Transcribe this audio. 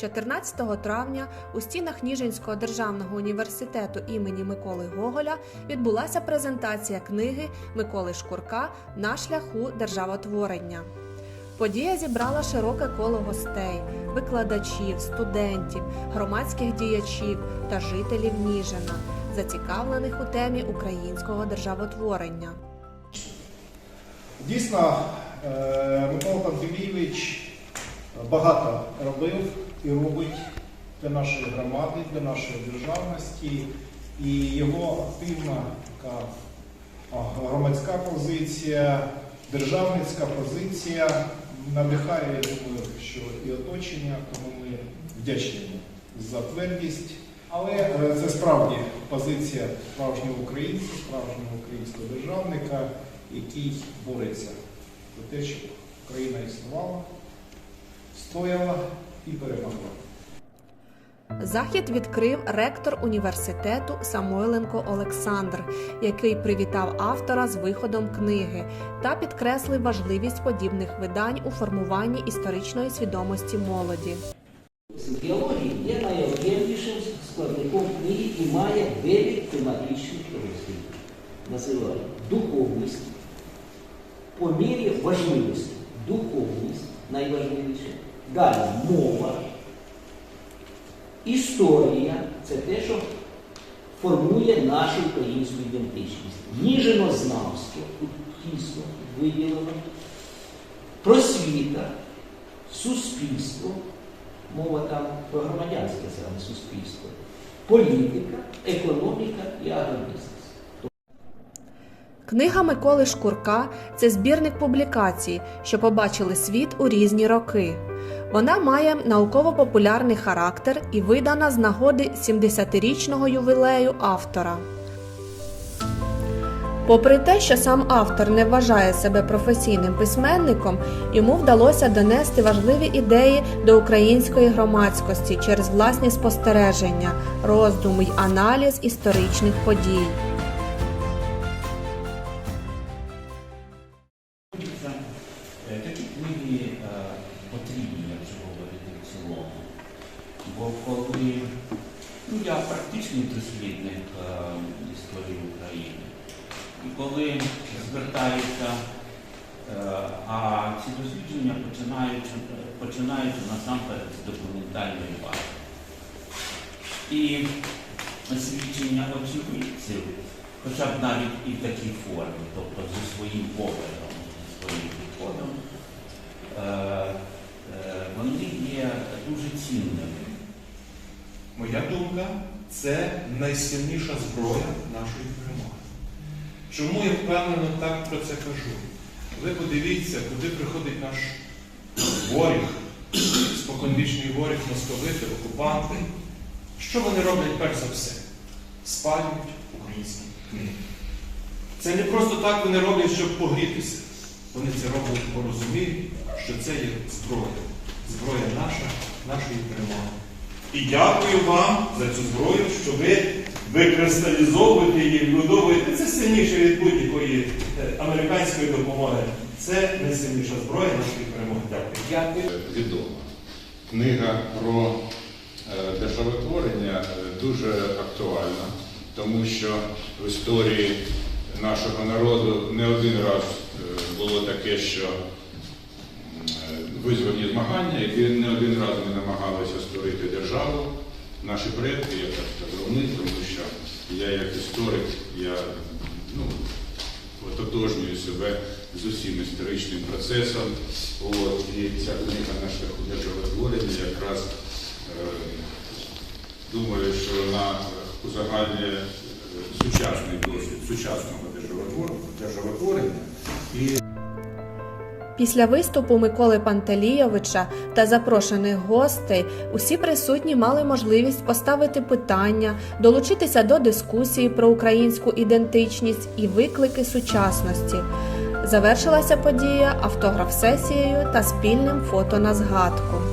14 травня у стінах Ніжинського державного університету імені Миколи Гоголя відбулася презентація книги Миколи Шкурка на шляху державотворення. Подія зібрала широке коло гостей, викладачів, студентів, громадських діячів та жителів Ніжина, зацікавлених у темі українського державотворення. Дійсно, е, Микола Пантелійович багато робив і робить для нашої громади, для нашої державності. І його активна така громадська позиція, державницька позиція надихає, я думаю, що і оточення, тому ми вдячні за твердість. Але е, це справді позиція справжнього українця, справжнього українського державника, який бореться за те, щоб Україна існувала, стояла і перемогла. Захід відкрив ректор університету Самойленко Олександр, який привітав автора з виходом книги та підкреслив важливість подібних видань у формуванні історичної свідомості молоді. Біологія є найоб'ємнішим складником книги і має дев'ять тематичних розділів. Називають духовність по мірі важливості. Духовність найважливіше. Далі мова. Історія це те, що формує нашу українську ідентичність. Ніжинознавство, тут тісно виділено. Просвіта, суспільство, мова там про громадянське саме суспільство, політика, економіка і агробізнес. Книга Миколи Шкурка це збірник публікацій, що побачили світ у різні роки. Вона має науково-популярний характер і видана з нагоди 70-річного ювілею автора. Попри те, що сам автор не вважає себе професійним письменником, йому вдалося донести важливі ідеї до української громадськості через власні спостереження, роздуми й аналіз історичних подій. Коли ну, я практичний дослідник е, історії України, і коли звертаюся, е, а ці дослідження починають, починаються насамперед з документальної бази. І свідчення очевидців, хоча б навіть і в такій формі, тобто зі своїм поглядом, зі своїм підходом, е, е, вони є дуже цінними. Моя думка це найсильніша зброя нашої перемоги. Чому я впевнено так про це кажу? Ви подивіться, куди приходить наш воріг, споконвічний воріг, московити, окупанти. Що вони роблять перш за все? Спалюють українські книги. Це не просто так вони роблять, щоб погрітися. Вони це роблять, бо розуміють, що це є зброя. Зброя наша, нашої перемоги. І дякую вам за цю зброю, що ви викристалізовуєте її, вбудовуєте. Це сильніше від будь-якої е, американської допомоги. Це найсильніша зброя нашої перемоги. Дякую. Дякую. відома. Книга про е, державотворення е, дуже актуальна, тому що в історії нашого народу не один раз е, було таке, що е, визвані змагання, які не один раз ми намагалися створити державу. Наші предки, я так сказав, тому що я як історик, я ну, ототожнюю себе з усім історичним процесом. От, і ця книга на шляху державотворення якраз е, думаю, що вона узагальнює е, сучасний досвід сучасного державотворення. І Після виступу Миколи Пантелійовича та запрошених гостей усі присутні мали можливість поставити питання, долучитися до дискусії про українську ідентичність і виклики сучасності. Завершилася подія автограф-сесією та спільним фото на згадку.